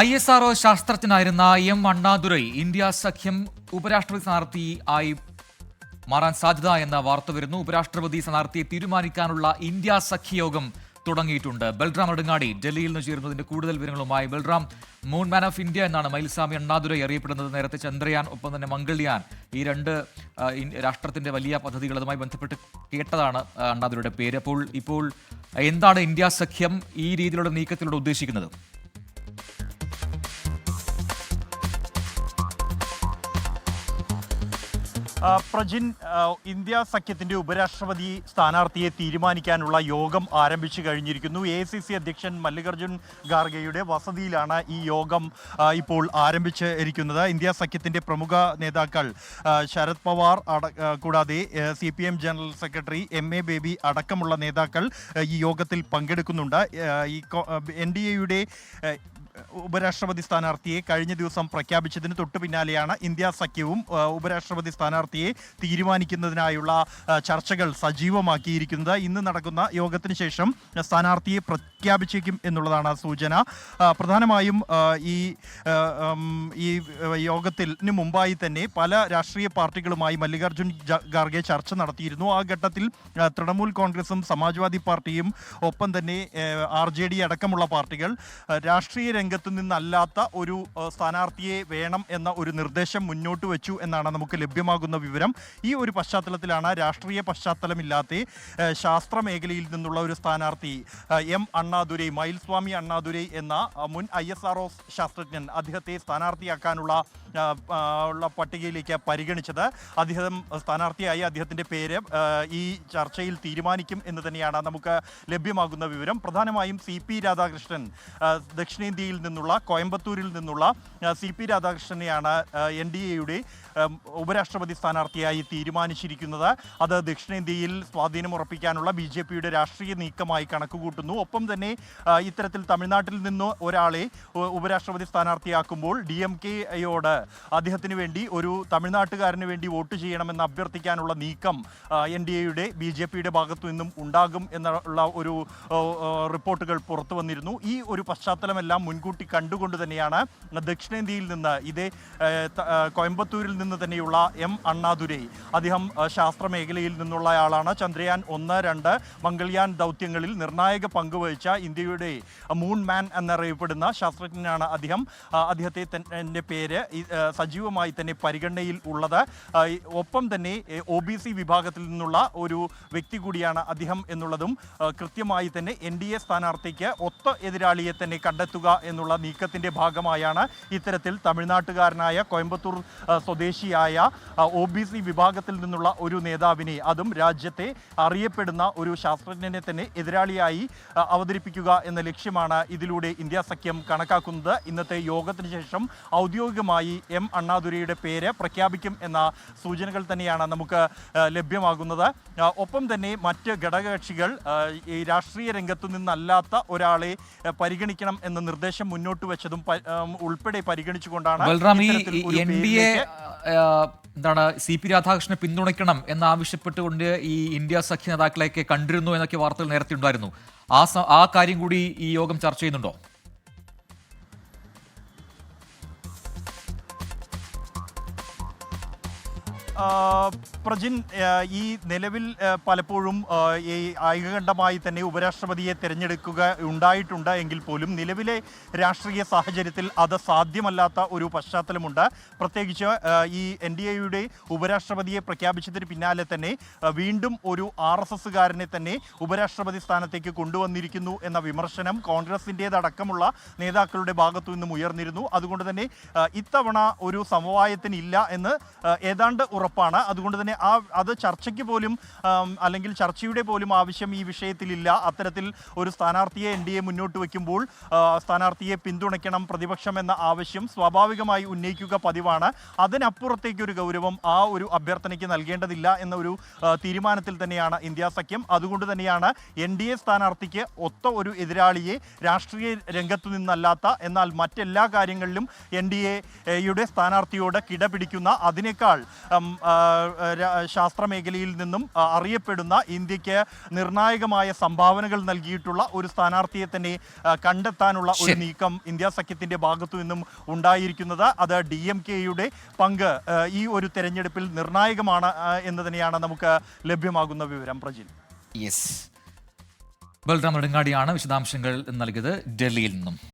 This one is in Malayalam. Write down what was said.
ഐ എസ് ആർഒ ശാസ്ത്രജ്ഞനായിരുന്ന എം അണ്ണാദുരൈ ഇന്ത്യ സഖ്യം ഉപരാഷ്ട്രപതി സ്ഥാനാർത്ഥി ആയി മാറാൻ സാധ്യത എന്ന വാർത്ത വരുന്നു. ഉപരാഷ്ട്രപതി സ്ഥാനാർത്ഥിയെ തീരുമാനിക്കാനുള്ള ഇന്ത്യ സഖ്യയോഗം തുടങ്ങിയിട്ടുണ്ട്. ബൽറാം അടുങ്ങാടി ഡൽഹിയിൽ നിന്ന് ചേരുന്നതിന്റെ കൂടുതൽ വിവരങ്ങളുമായി Balram. Moon man of India എന്നാണ് മൈൽസ്വാമി അണ്ണാദുരൈ അറിയപ്പെടുന്നത്. നേരത്തെ ചന്ദ്രയാൻ ഒപ്പം തന്നെ മംഗൾയാൻ ഈ രണ്ട് രാഷ്ട്രത്തിന്റെ വലിയ പദ്ധതികൾ അതുമായി ബന്ധപ്പെട്ട് കേട്ടതാണ് അണ്ണാദുരയുടെ പേര്. അപ്പോൾ ഇപ്പോൾ എന്താണ് ഇന്ത്യ സഖ്യം ഈ രീതിയിലുള്ള നീക്കത്തിലൂടെ ഉദ്ദേശിക്കുന്നത്? പ്രജിൻ ഇന്ത്യ സഖ്യത്തിന്റെ ഉപരാഷ്ട്രപതി സ്ഥാനാർത്ഥിയെ തീരുമാനിക്കാനുള്ള യോഗം ആരംഭിച്ചു കഴിഞ്ഞിരിക്കുന്നു. എ സി സി അധ്യക്ഷൻ മല്ലികാർജുൻ ഖാർഗെയുടെ വസതിയിലാണ് ഈ യോഗം ഇപ്പോൾ ആരംഭിച്ചിരിക്കുന്നത്. ഇന്ത്യ സഖ്യത്തിന്റെ പ്രമുഖ നേതാക്കൾ ശരത് പവാർ കൂടാതെ C P M general secretary M A Baby അടക്കമുള്ള നേതാക്കൾ ഈ യോഗത്തിൽ പങ്കെടുക്കുന്നുണ്ട്. ഈ എൻ ഡി എയുടെ ഉപരാഷ്ട്രപതി സ്ഥാനാർത്ഥിയെ കഴിഞ്ഞ ദിവസം പ്രഖ്യാപിച്ചതിന് തൊട്ടു പിന്നാലെയാണ് ഇന്ത്യ സഖ്യവും ഉപരാഷ്ട്രപതി സ്ഥാനാർത്ഥിയെ തീരുമാനിക്കുന്നതിനായുള്ള ചർച്ചകൾ സജീവമാക്കിയിരിക്കുന്നത്. ഇന്ന് നടക്കുന്ന യോഗത്തിന് ശേഷം സ്ഥാനാർത്ഥിയെ പ്രഖ്യാപിച്ചേക്കും എന്നുള്ളതാണ് സൂചന. പ്രധാനമായും ഈ ഈ യോഗത്തിന് മുമ്പായി തന്നെ പല രാഷ്ട്രീയ പാർട്ടികളുമായി മല്ലികാർജുൻ ഖാർഗെ ചർച്ച നടത്തിയിരുന്നു. ആ ഘട്ടത്തിൽ തൃണമൂൽ കോൺഗ്രസും സമാജ്വാദി പാർട്ടിയും ഒപ്പം തന്നെ ആർ അടക്കമുള്ള പാർട്ടികൾ രാഷ്ട്രീയ രംഗത്ത് നിന്നല്ലാത്ത ഒരു സ്ഥാനാർത്ഥിയെ വേണം എന്ന ഒരു നിർദ്ദേശം മുന്നോട്ട് വെച്ചു എന്നാണ് നമുക്ക് ലഭ്യമാകുന്ന വിവരം. ഈ ഒരു പശ്ചാത്തലത്തിലാണ് രാഷ്ട്രീയ പശ്ചാത്തലമില്ലാത്ത ശാസ്ത്ര മേഖലയിൽ നിന്നുള്ള ഒരു സ്ഥാനാർത്ഥി എം അണ്ണാദുരൈ മയിൽസ്വാമി അണ്ണാദുരൈ എന്ന മുൻ ഐ ശാസ്ത്രജ്ഞൻ അദ്ദേഹത്തെ സ്ഥാനാർത്ഥിയാക്കാനുള്ള ഉള്ള പട്ടികയിലേക്ക് പരിഗണിച്ചത്. അദ്ദേഹം സ്ഥാനാർത്ഥിയായി അദ്ദേഹത്തിന്റെ പേര് ഈ ചർച്ചയിൽ തീരുമാനിക്കും എന്ന് തന്നെയാണ് നമുക്ക് ലഭ്യമാകുന്ന വിവരം. പ്രധാനമായും സി പി രാധാകൃഷ്ണൻ ദക്ഷിണേന്ത്യയിൽ നിന്നുള്ള കോയമ്പത്തൂരിൽ നിന്നുള്ള സി പി രാധാകൃഷ്ണനെയാണ് എൻ ഡി എയുടെ ഉപരാഷ്ട്രപതി സ്ഥാനാർത്ഥിയായി തീരുമാനിച്ചിരിക്കുന്നത്. അത് ദക്ഷിണേന്ത്യയിൽ സ്വാധീനമുറപ്പിക്കാനുള്ള ബി ജെ പിയുടെ രാഷ്ട്രീയ നീക്കമായി കണക്കുകൂട്ടുന്നു. ഒപ്പം തന്നെ ഇത്തരത്തിൽ തമിഴ്നാട്ടിൽ നിന്ന് ഒരാളെ ഉപരാഷ്ട്രപതി സ്ഥാനാർത്ഥിയാക്കുമ്പോൾ ഡി എം കെയോട് അദ്ദേഹത്തിന് വേണ്ടി ഒരു തമിഴ്നാട്ടുകാരന് വേണ്ടി വോട്ട് ചെയ്യണമെന്ന് അഭ്യർത്ഥിക്കാനുള്ള നീക്കം എൻ ഡി എയുടെ ബി ജെ പിയുടെ ഭാഗത്തു നിന്നും ഉണ്ടാകും എന്നുള്ള ഒരു റിപ്പോർട്ടുകൾ പുറത്തു വന്നിരുന്നു. ഈ ഒരു പശ്ചാത്തലമെല്ലാം മുൻകൂട്ടി കണ്ടുകൊണ്ട് തന്നെയാണ് ദക്ഷിണേന്ത്യയിൽ നിന്ന് ഇതേ കോയമ്പത്തൂരിൽ നിന്ന് തന്നെയുള്ള എം അണ്ണാദുരൈ. അദ്ദേഹം ശാസ്ത്ര മേഖലയിൽ നിന്നുള്ള ആളാണ് ചന്ദ്രയാൻ ഒന്ന് രണ്ട് മംഗൾയാൻ ദൗത്യങ്ങളിൽ നിർണായക പങ്കുവഹിച്ച ഇന്ത്യയുടെ മൂൺ മാൻ എന്നറിയപ്പെടുന്ന ശാസ്ത്രജ്ഞനാണ് അദ്ദേഹം. അദ്ദേഹത്തെ തന്നെ പേര് സജീവമായി തന്നെ പരിഗണനയിൽ ഉള്ളത്. ഒപ്പം തന്നെ ഒ ബി സി വിഭാഗത്തിൽ നിന്നുള്ള ഒരു വ്യക്തി കൂടിയാണ് അദ്ദേഹം എന്നുള്ളതും കൃത്യമായി തന്നെ എൻ ഡി എ സ്ഥാനാർത്ഥിക്ക് ഒത്ത എതിരാളിയെ തന്നെ കണ്ടെത്തുക എന്നുള്ള നീക്കത്തിന്റെ ഭാഗമായാണ് ഇത്തരത്തിൽ തമിഴ്നാട്ടുകാരനായ കോയമ്പത്തൂർ സ്വദേശിയായ ഒ ബി സി വിഭാഗത്തിൽ നിന്നുള്ള ഒരു നേതാവിനെ അതും രാജ്യത്തെ അറിയപ്പെടുന്ന ഒരു ശാസ്ത്രജ്ഞനെ തന്നെ എതിരാളിയായി അവതരിപ്പിക്കുക എന്ന ലക്ഷ്യമാണ് ഇതിലൂടെ ഇന്ത്യ സഖ്യം കണക്കാക്കുന്നത്. ഇന്നത്തെ യോഗത്തിന് ശേഷം ഔദ്യോഗികമായി എം അണ്ണാദുരൈയുടെ പേര് പ്രഖ്യാപിക്കും എന്ന സൂചനകൾ തന്നെയാണ് നമുക്ക് ലഭ്യമാകുന്നത്. ഒപ്പം തന്നെ മറ്റ് ഘടകകക്ഷികൾ ഈ രാഷ്ട്രീയ രംഗത്തു നിന്നല്ലാത്ത ഒരാളെ പരിഗണിക്കണം എന്ന നിർദ്ദേശം മുന്നോട്ട് വെച്ചതും ഉൾപ്പെടെ പരിഗണിച്ചുകൊണ്ടാണ് ഈ ഇത്തരത്തിൽ എൻ ഡി എ എന്താണ് സി പി രാധാകൃഷ്ണനെ പിന്തുണയ്ക്കണം എന്നാവശ്യപ്പെട്ടുകൊണ്ട് ഈ ഇന്ത്യ സഖ്യ നേതാക്കളെയൊക്കെ കണ്ടിരുന്നു എന്നൊക്കെ വാർത്തകൾ നേരത്തെ ഉണ്ടായിരുന്നു. ആ ആ കാര്യം കൂടി ഈ യോഗം ചർച്ച ചെയ്യുന്നുണ്ടോ? പ്രജിൻ ഈ നിലവിൽ പലപ്പോഴും ഈ ഐകകണ്ഠമായി തന്നെ ഉപരാഷ്ട്രപതിയെ തിരഞ്ഞെടുക്കുക ഉണ്ടായിട്ടുണ്ട് എങ്കിൽ പോലും നിലവിലെ രാഷ്ട്രീയ സാഹചര്യത്തിൽ അത് സാധ്യമല്ലാത്ത ഒരു പശ്ചാത്തലമുണ്ട്. പ്രത്യേകിച്ച് ഈ എൻ ഡി എയുടെ ഉപരാഷ്ട്രപതിയെ പ്രഖ്യാപിച്ചതിന് പിന്നാലെ തന്നെ വീണ്ടും ഒരു ആർ എസ് എസ്സുകാരനെ തന്നെ ഉപരാഷ്ട്രപതി സ്ഥാനത്തേക്ക് കൊണ്ടുവന്നിരിക്കുന്നു എന്ന വിമർശനം കോൺഗ്രസിന്റേതടക്കമുള്ള നേതാക്കളുടെ ഭാഗത്തു നിന്നും ഉയർന്നിരുന്നു. അതുകൊണ്ട് തന്നെ ഇത്തവണ ഒരു സമവായത്തിനില്ല എന്ന് ഏതാണ്ട് ഉറപ്പാണ്. അതുകൊണ്ട് തന്നെ ആ അത് ചർച്ചയ്ക്ക് പോലും അല്ലെങ്കിൽ ചർച്ചയുടെ പോലും ആവശ്യം ഈ വിഷയത്തിലില്ല. അത്തരത്തിൽ ഒരു സ്ഥാനാർത്ഥിയെ എൻ ഡി എ മുന്നോട്ട് വയ്ക്കുമ്പോൾ സ്ഥാനാർത്ഥിയെ പിന്തുണയ്ക്കണം പ്രതിപക്ഷം എന്ന ആവശ്യം സ്വാഭാവികമായി ഉന്നയിക്കുക പതിവാണ്. അതിനപ്പുറത്തേക്ക് ഒരു ഗൗരവം ആ ഒരു അഭ്യർത്ഥനയ്ക്ക് നൽകേണ്ടതില്ല എന്ന ഒരു തീരുമാനത്തിൽ തന്നെയാണ് ഇന്ത്യ സഖ്യം. അതുകൊണ്ട് തന്നെയാണ് എൻ ഡി എ സ്ഥാനാർത്ഥിക്ക് ഒത്ത ഒരു എതിരാളിയെ രാഷ്ട്രീയ രംഗത്തു നിന്നല്ലാത്ത എന്നാൽ മറ്റെല്ലാ കാര്യങ്ങളിലും എൻ ഡി എയുടെ സ്ഥാനാർത്ഥിയോട് കിടപിടിക്കുന്ന അതിനേക്കാൾ ഉം, ആ, ര- ശാസ്ത്ര മേഖലയിൽ നിന്നും അറിയപ്പെടുന്ന ഇന്ത്യയ്ക്ക് നിർണായകമായ സംഭാവനകൾ നൽകിയിട്ടുള്ള ഒരു സ്ഥാനാർത്ഥിയെ തന്നെ കണ്ടെത്താനുള്ള ഒരു നീക്കം ഇന്ത്യ സഖ്യത്തിന്റെ ഭാഗത്തു നിന്നും ഉണ്ടായിരിക്കുന്നത്. അത് ഡി എം കെയുടെ പങ്ക് ഈ ഒരു തെരഞ്ഞെടുപ്പിൽ നിർണായകമാണ് എന്ന് തന്നെയാണ് നമുക്ക് ലഭ്യമാകുന്ന വിവരം. പ്രജിൽ. യെസ്. ബൽറാം നെടുങ്ങാടിയാണ് വിശദാംശങ്ങൾ നൽകിയത് ഡൽഹിയിൽ നിന്നും.